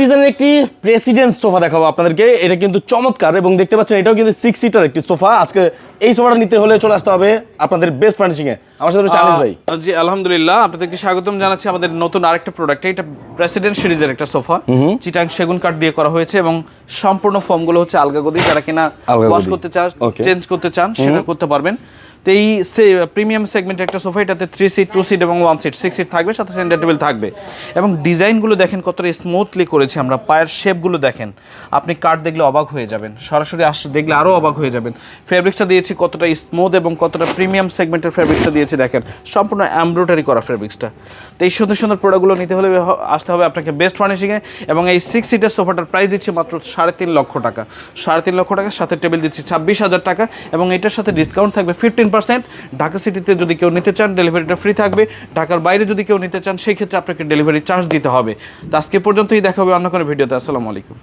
ডিজাইনের একটি president sofa দেখাবো আপনাদেরকে। এটা কিন্তু চমৎকার এবং দেখতে পাচ্ছেন এটাও কিন্তু সিক্স সিটার একটি সোফা। আজকে এই সোফাটা নিতে হলে চলে আসতে হবে আপনাদের বেস্ট ফার্নিশিংয়ে আমার সাথে রয়েছে আনিস ভাই। আহ, জি আলহামদুলিল্লাহ। আপনাদেরকে স্বাগতম জানাচ্ছি? আমাদের নতুন আরেকটা প্রোডাক্ট এটা প্রেসিডেন্ট সিরিজের একটা সোফা চিটাং সেগুন কাঠ দিয়ে করা হয়েছে এবং সম্পূর্ণ ফর্মগুলো হচ্ছে আলগা গদি। যারা কিনা ওয়াশ করতে চান চেঞ্জ করতে চান সেটা করতে পারবেন। তো এই প্রিমিয়াম সেগমেন্টের একটা সোফা এটাতে থ্রি সিট টু সিট এবং ওয়ান সিট সিক্স সিট থাকবে সাথে সেন্টার টেবিল থাকবে। এবং ডিজাইনগুলো দেখেন কতটা স্মুথলি করেছি আমরা। পায়ের শেপগুলো দেখেন। আপনি কাঠ দেখলে অবাক হয়ে যাবেন। সরাসরি দেখলে আরও অবাক হয়ে যাবেন। ফেব্রিক্সটা দিয়েছি কতটা স্মুথ এবং কতটা প্রিমিয়াম সেগমেন্টের ফেব্রিক্সটা দিয়েছি। দেখেন, সম্পূর্ণ এমব্রয়ডারি করা ফেব্রিক্সটা তো এই সুন্দর সুন্দর প্রোডাক্টগুলো নিতে হলে আসতে হবে আপনাকে বেস্ট ফার্নিশিংয়ে এবং এই সিক্স সিটের সোফাটার প্রাইস দিচ্ছি মাত্র সাড়ে তিন লক্ষ টাকা। সাড়ে তিন লক্ষ টাকা, সাথে টেবিল দিচ্ছি ছাব্বিশ হাজার টাকা এবং এটার সাথে ডিসকাউন্ট থাকবে ফিফটিন পার্সেন্ট ঢাকা সিটিতে যদি কেউ নিতে চান ডেলিভারিটা ফ্রি থাকবে। ঢাকার বাইরে যদি কেউ নিতে চান, সেই ক্ষেত্রে আপনাকে ডেলিভারি চার্জ দিতে হবে। তো আজকে পর্যন্তই দেখা হবে অন্য কোনো ভিডিওতে। আসসালামু আলাইকুম।